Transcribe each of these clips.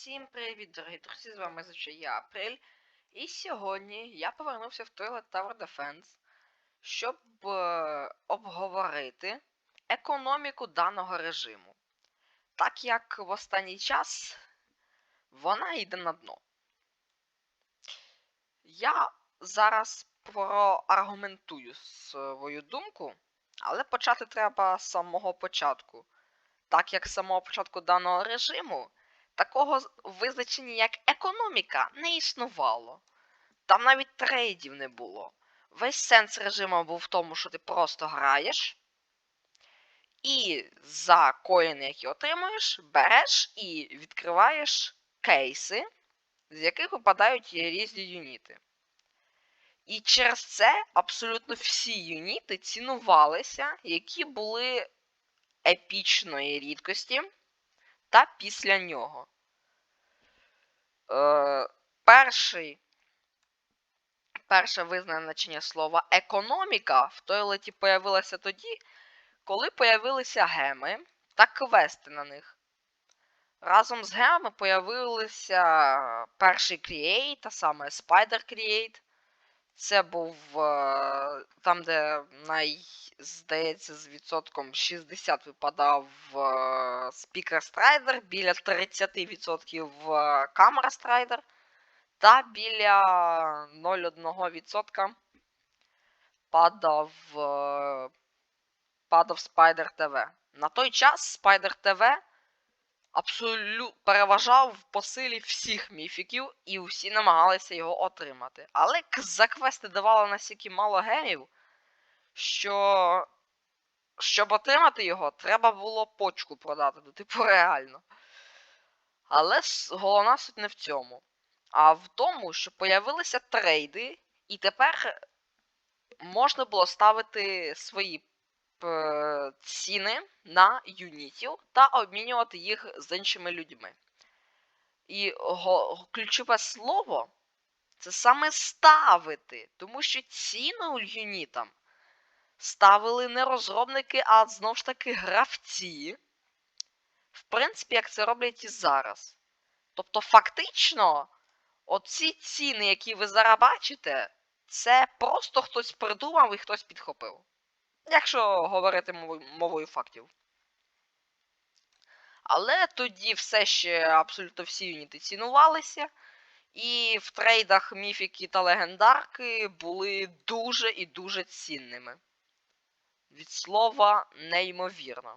Всім привіт, дорогі друзі! З вами звичай я Апрель. І сьогодні я повернувся в Toilet Tower Defense, щоб е, обговорити економіку даного режиму. Так як в останній час вона йде на дно. Я зараз проаргументую свою думку, але почати треба з самого початку. Так як з самого початку даного режиму такого визначення, як економіка, не існувало. Там навіть трейдів не було. Весь сенс режиму був в тому, що ти просто граєш, і за коїни, які отримуєш, береш і відкриваєш кейси, з яких випадають різні юніти. І через це абсолютно всі юніти цінувалися, які були епічної рідкості та після нього. Е, перший, перше визначення слова економіка в тойлеті появилося тоді, коли появилися геми та квести на них. Разом з гемами появилися перший Create, а саме Spider Create. Це був е, там, де най, здається, з відсотком 60 випадав е, Speaker Strider, біля 30% е, камера Strider, та біля 0,1% падав, падав Spider TV. На той час Spider TV абсолютно переважав по силі всіх міфіків, і всі намагалися його отримати. Але за квести давало настільки мало гемів, що щоб отримати його, треба було почку продати, типу, реально. Але головна суть не в цьому. А в тому, що появилися трейди, і тепер можна було ставити свої ціни на юнітів та обмінювати їх з іншими людьми. І ключове слово це саме ставити, тому що ціну юнітам ставили не розробники, а знову ж таки гравці. В принципі, як це роблять і зараз. Тобто, фактично, оці ціни, які ви зараз бачите, це просто хтось придумав і хтось підхопив. Якщо говорити мовою, фактів. Але тоді все ще абсолютно всі юніти цінувалися. І в трейдах міфіки та легендарки були дуже і дуже цінними. Від слова неймовірно.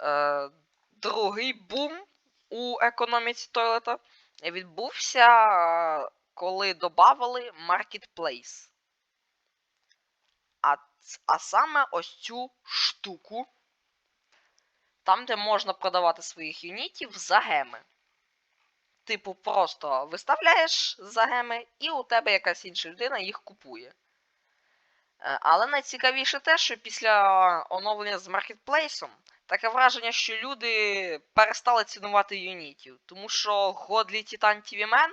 Е, другий бум у економіці Тойлета відбувся, е, коли додавали Marketplace. А, саме ось цю штуку. Там, де можна продавати своїх юнітів за геми. Типу, просто виставляєш за геми, і у тебе якась інша людина їх купує. Е, Але найцікавіше те, що після оновлення з маркетплейсом таке враження, що люди перестали цінувати юнітів. Тому що Годлі Titan TV Man,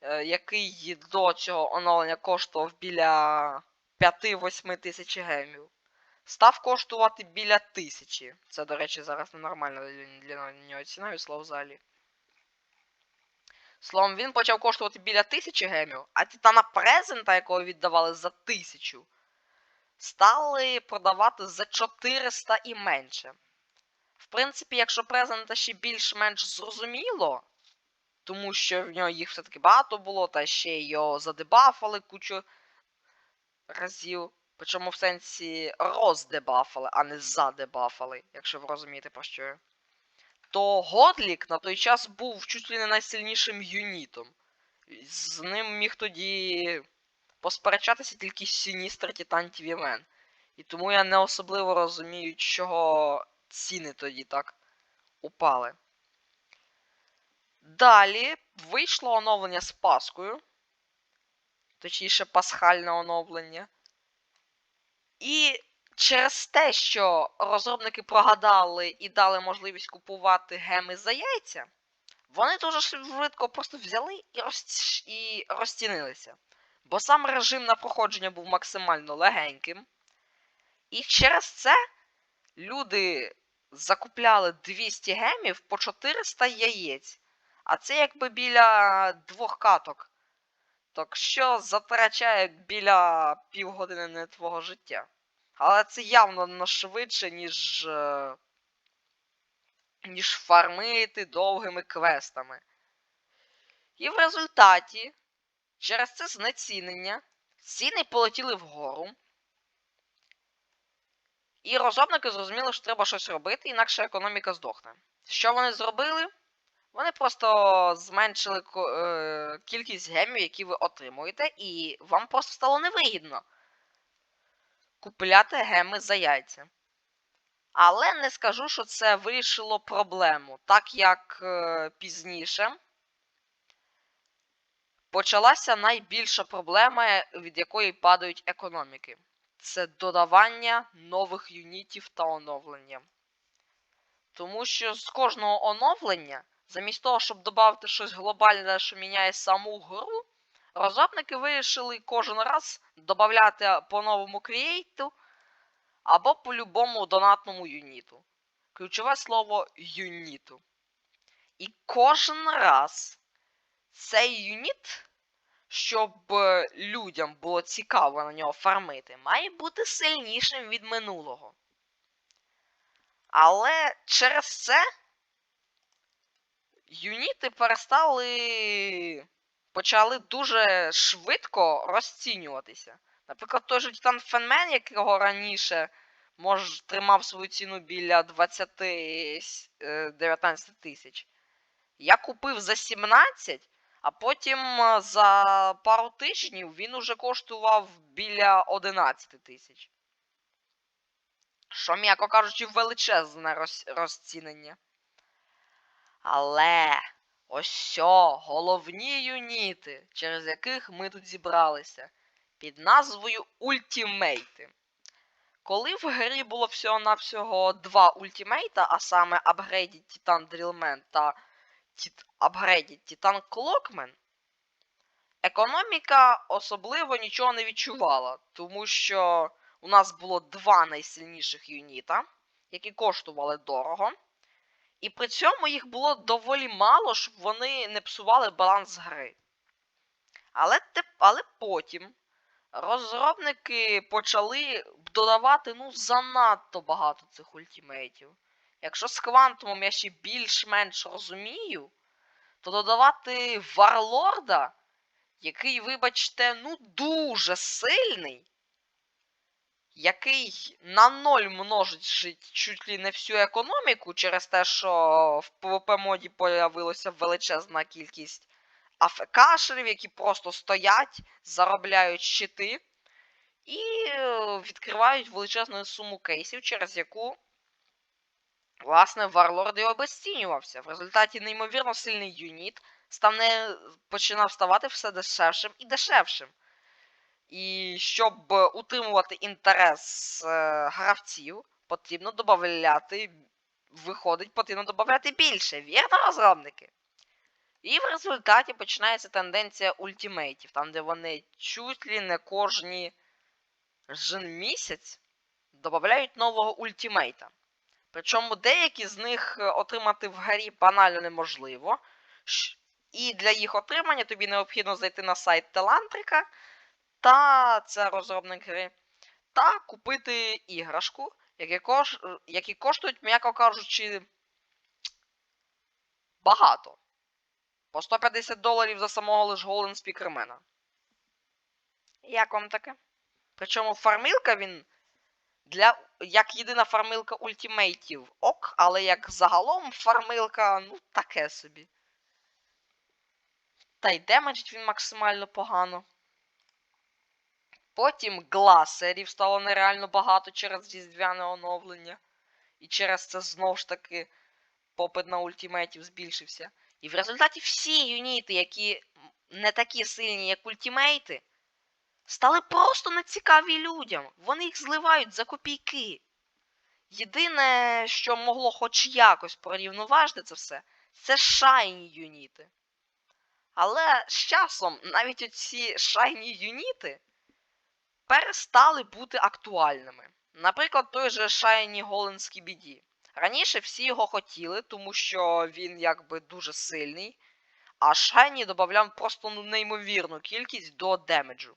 е, який до цього оновлення коштував біля 5-8 тисяч гемів, став коштувати біля тисячі. Це, до речі, зараз ненормальна для, для нього ціна від слова взагалі. Словом, він почав коштувати біля тисячі гемів, а Титана Презента, якого віддавали за тисячу, стали продавати за 400 і менше. В принципі, якщо презента ще більш-менш зрозуміло, тому що в нього їх все-таки багато було, та ще його задебафали кучу разів. Причому в сенсі роздебафали, а не задебафали, якщо ви розумієте про що. То Годлік на той час був чуть ли не найсильнішим юнітом. З ним міг тоді посперечатися тільки Сіністр Титан Тівімен. І тому я не особливо розумію, чого ціни тоді так упали. Далі вийшло оновлення з Паскою. Точніше, пасхальне оновлення. І через те, що розробники прогадали і дали можливість купувати геми за яйця, вони дуже швидко просто взяли і, роз... і розцінилися. Бо сам режим на проходження був максимально легеньким. І через це люди закупляли 200 гемів по 400 яєць. А це якби біля двох каток. Так що затрачає біля півгодини не твого життя. Але це явно на швидше, ніж. е, ніж фармити довгими квестами. І в результаті, через це знецінення, ціни полетіли вгору. І розробники зрозуміли, що треба щось робити, інакше економіка здохне. Що вони зробили? Вони просто зменшили е, кількість гемів, які ви отримуєте, і вам просто стало невигідно купляти геми за яйця. Але не скажу, що це вирішило проблему, так як е, пізніше почалася найбільша проблема, від якої падають економіки. Це додавання нових юнітів та оновлення. Тому що з кожного оновлення, замість того, щоб додати щось глобальне, що міняє саму гру, розробники вирішили кожен раз додати по новому крієйту або по любому донатному юніту. Ключове слово юніту. І кожен раз цей юніт, щоб е, людям було цікаво на нього фармити, має бути сильнішим від минулого. Але через це юніти перестали. почали дуже швидко розцінюватися. Наприклад, той же Титан Фенмен, якого раніше може, тримав свою ціну біля 20-19 тисяч. Я купив за 17, а потім е, за пару тижнів він уже коштував біля 11 тисяч. Що, м'яко кажучи, величезне роз... розцінення. Але ось сьо, головні юніти, через яких ми тут зібралися, під назвою ультімейти. Коли в грі було всього-навсього два ультімейта, а саме Upgraded Titan Drillman та Upgraded Titan Clockman, економіка особливо нічого не відчувала, тому що у нас було два найсильніших юніта, які коштували дорого. І при цьому їх було доволі мало, щоб вони не псували баланс гри. Але. Але потім розробники почали додавати ну, занадто багато цих ультимейтів. Якщо з квантумом я ще більш-менш розумію, то додавати Варлорда, який, вибачте, ну дуже сильний, який на ноль множить жить чуть ли не всю економіку через те, що в PvP моді появилася величезна кількість АФКшерів, які просто стоять, заробляють щити і е, відкривають величезну суму кейсів, через яку, власне, Варлорд і обезцінювався. В результаті неймовірно сильний юніт став не... починав ставати все дешевшим і дешевшим. І щоб е, утримувати інтерес е, гравців, потрібно додати, виходить, потрібно додати більше. Вірно, розробники? І в результаті починається тенденція ультимейтів, там, де вони чуть ли не кожні місяць додають нового ультимейта. Причому деякі з них е, отримати в грі банально неможливо. І для їх отримання тобі необхідно зайти на сайт Телантрика, та це розробник гри, та купити іграшку, які, кош... які коштують, м'яко кажучи, багато. По 150 доларів за самого лиш Голден Спікермена. Як вам таке? Причому фармилка він для. як єдина фармилка ультимейтів ок, але як загалом фармилка, ну, таке собі. Та й демеджить він максимально погано. Потім гласерів стало нереально багато через різдвяне оновлення. І через це знову ж таки попит на ультимейтів збільшився. І в результаті всі юніти, які не такі сильні, як ультимейти, стали просто нецікаві людям. Вони їх зливають за копійки. Єдине, що могло хоч якось порівноважити це все, це шайні юніти. Але з часом навіть оці шайні юніти перестали бути актуальними. Наприклад, той же Shiny Golden Skibidi. Раніше всі його хотіли, тому що він якби дуже сильний, а Шайні додавав просто ну, неймовірну кількість до демеджу.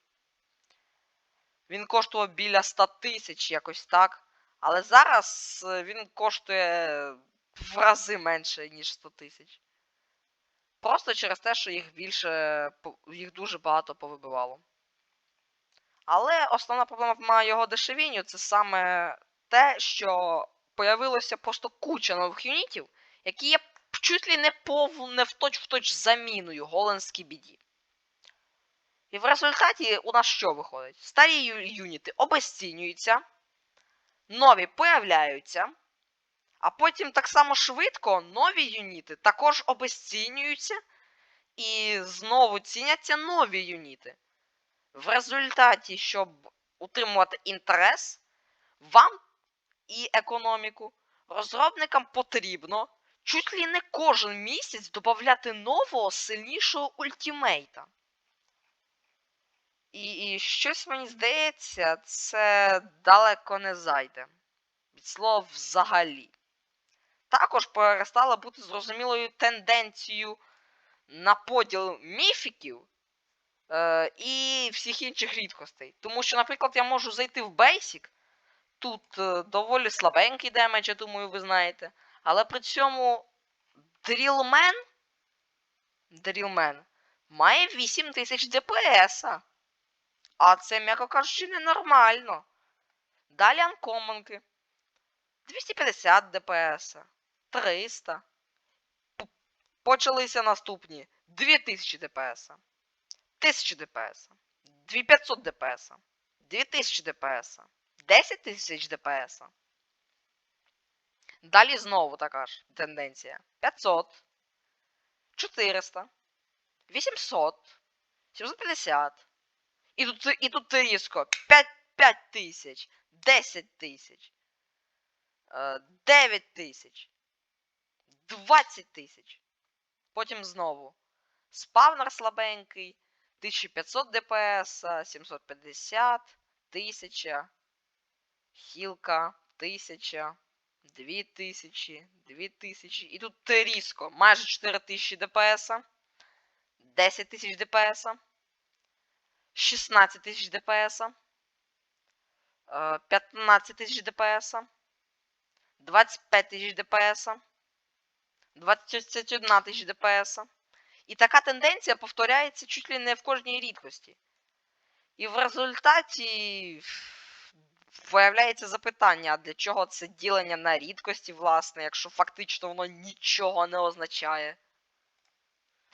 Він коштував біля 100 тисяч якось так. Але зараз е, він коштує в рази менше, ніж 100 тисяч. Просто через те, що їх більше. їх дуже багато повибивало. Але основна проблема його дешевінню це саме те, що появилося просто куча нових юнітів, які є чуть ли не пов... не в точ в точ заміною голландській біді. І в результаті у нас що виходить? Старі юніти обесцінюються, нові появляються, а потім так само швидко нові юніти також обесцінюються, і знову ціняться нові юніти. В результаті, щоб утримувати інтерес, вам і економіку, розробникам потрібно чуть ли не кожен місяць додати нового сильнішого ультімейта. І, і щось мені здається, це далеко не зайде. Від слова взагалі. Також перестала бути зрозумілою тенденцією на поділ міфіків е, і всіх інших рідкостей. Тому що, наприклад, я можу зайти в Basic. Тут е, доволі слабенький демедж, я думаю, ви знаєте. Але при цьому Drillman, Drillman має 8000 ДПС. А це, м'яко кажучи, ненормально. Далі анкоманки. 250 ДПС. 300. П- Почалися наступні. 2000 ДПС. 1000 ДПС. 2500 ДПС. 2000 ДПС. 10 тисяч ДПС. Далі знову така ж тенденція. 500. 400. 800. 750. І тут, і тут різко 5, 5 тисяч, 10 тисяч, е, 9 тисяч, 20 тисяч. Потім знову. Спавнер слабенький, 1500 ДПС, 750, 1000, хілка, 1000, 2000, 2000. І тут різко. Майже 4000 ДПС, 10 тисяч ДПС. 16 тисяч ДПС, е, 15 тисяч ДПС, 25 тисяч ДПС, 21 тисяч ДПС. І така тенденція повторяється чуть ли не в кожній рідкості. І в результаті виявляється запитання, а для чого це ділення на рідкості, власне, якщо фактично воно нічого не означає,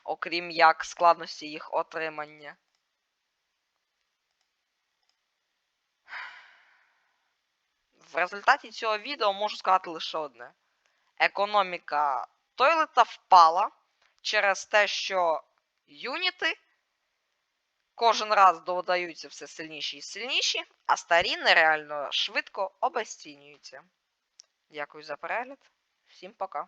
окрім як складності їх отримання. В результаті цього відео можу сказати лише одне. Економіка Тойлета впала через те, що юніти кожен раз додаються все сильніші і сильніші, а старі нереально швидко обесцінюються. Дякую за перегляд. Всім пока.